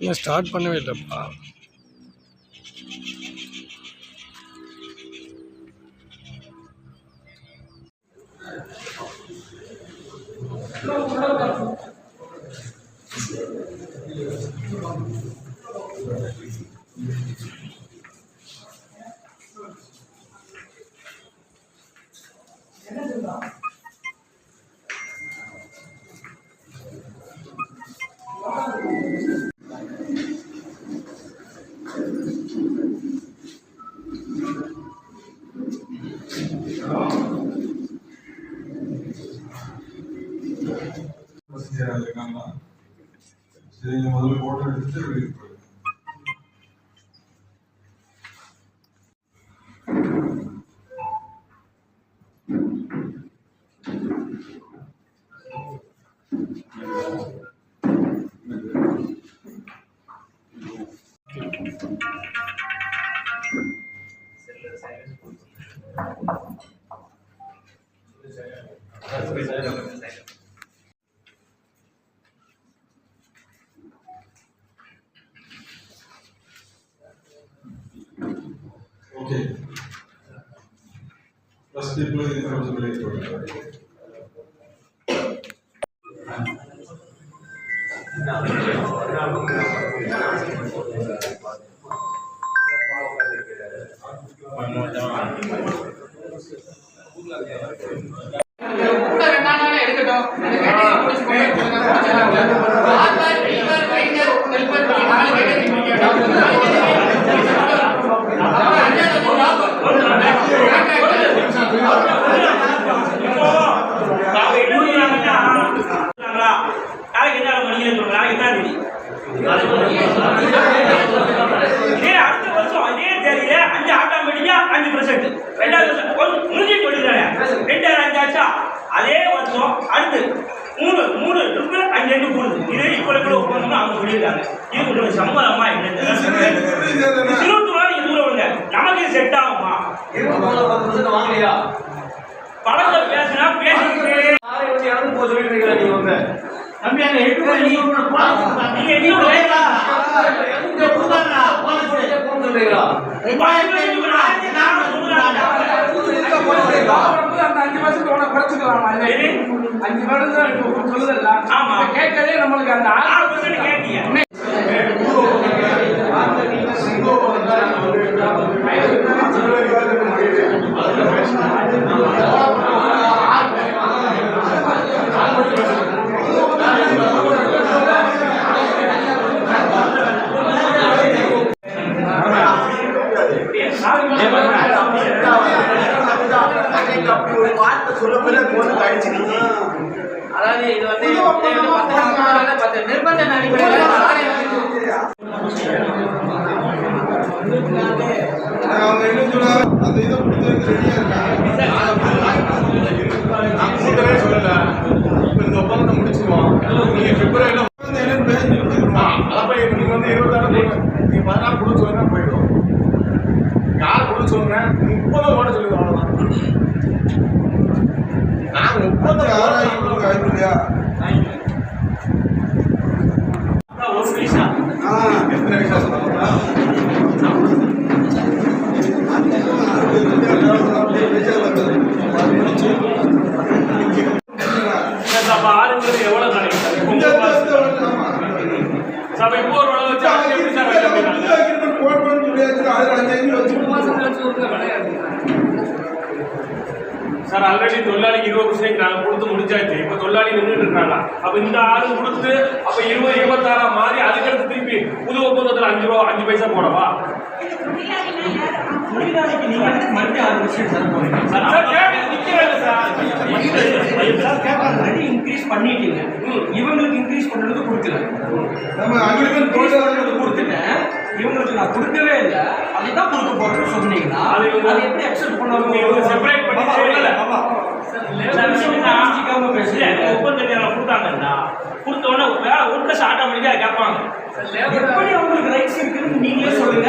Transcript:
ஏன் ஸ்டார்ட் பண்ணவே இல்லைப்பா. என்ன வசதியாக இருக்காங்களா சரி நீங்க முதல்ல போட்டோ எடுத்துட்டு வெளியே போயிடுங்க Okay. First people in terms of electronic. இதே அடுத்த வருஷம் இதே தேதியில அஞ்சு ஆட்டோமேட்டிக்கா அஞ்சு பர்சன்ட் ரெண்டாவது வருஷம் முடிஞ்சு சொல்லிடுறாங்க ரெண்டாயிரம் அஞ்சு ஆச்சா அதே வருஷம் அடுத்து மூணு மூணு ட்ரிபிள் அஞ்சு ரெண்டு கூடுது இதே இப்போ கூட ஒப்பந்தம் அவங்க சொல்லியிருக்காங்க இது கொஞ்சம் என்னது இருபத்தி ரூபா தூரம் விடுங்க நமக்கு செட் ஆகுமா படத்தை பேசினா பேசிக்கிட்டே நீங்க என்ன அந்த அஞ்சு வருஷத்துக்கு உனக்கு குறைச்சுக்கலாமா இல்லை? அஞ்சு வருஷம் இப்போ சொல்லுதல்ல. ஆமா. கேட்கறதே நம்மளுக்கு அந்த ஆறு கேட்டீங்க. அதாவது இது வந்து இது வந்து பத்து நாள் பத்து நிர்பந்த அடிப்படையில் அவங்க என்ன சொன்னாங்க? அந்த இதை கொடுத்ததுக்கு ரெடியா இருக்காங்க. நான் முதலே சொல்லல. இப்ப இந்த ஒப்பந்தத்தை முடிச்சிருவோம். நீங்க பிப்ரவரியில அப்ப நீங்க வந்து இருபத்தாறு நீங்க பதினாறு கொடுத்து போயிடும். யார் கொடுத்து சொல்லுங்க முப்பது போட சொல்லுங்க அவ்வளவுதான் சார் சார் ஆல்ரெடி தொழிலாளிக்கு இருபது பர்சன்ட் நாங்கள் கொடுத்து முடிச்சாச்சு. இப்போ தொழிலாளி நின்றுட்டு இருக்காங்க. அப்போ இந்த ஆறு கொடுத்து அப்போ இருபது இருபத்தாறா அஞ்சு ரூபா அஞ்சு பைசா போடவா? இன்க்ரீஸ் பண்ணிட்டீங்க இவங்களுக்கு இன்க்ரீஸ் பண்றது கொடுக்கல கொடுத்துட்டேன் இவங்களுக்கு நான் கொடுக்கவே இல்லை அதுதான் கொடுக்க போறேன்னு சொன்னீங்கன்னா அது எப்படி அக்செப்ட் பண்ணுவாங்க separate பண்ணி பேசுறேன் ஒப்பந்தம் யாரை கொடுத்தாங்கன்னா கொடுத்த உடனே வேலை ஒர்க்கர்ஸ் ஆட்டோமேட்டிக்காக கேட்பாங்க எப்படி அவங்களுக்கு ரைட்ஸ் இருக்குன்னு நீங்களே சொல்லுங்க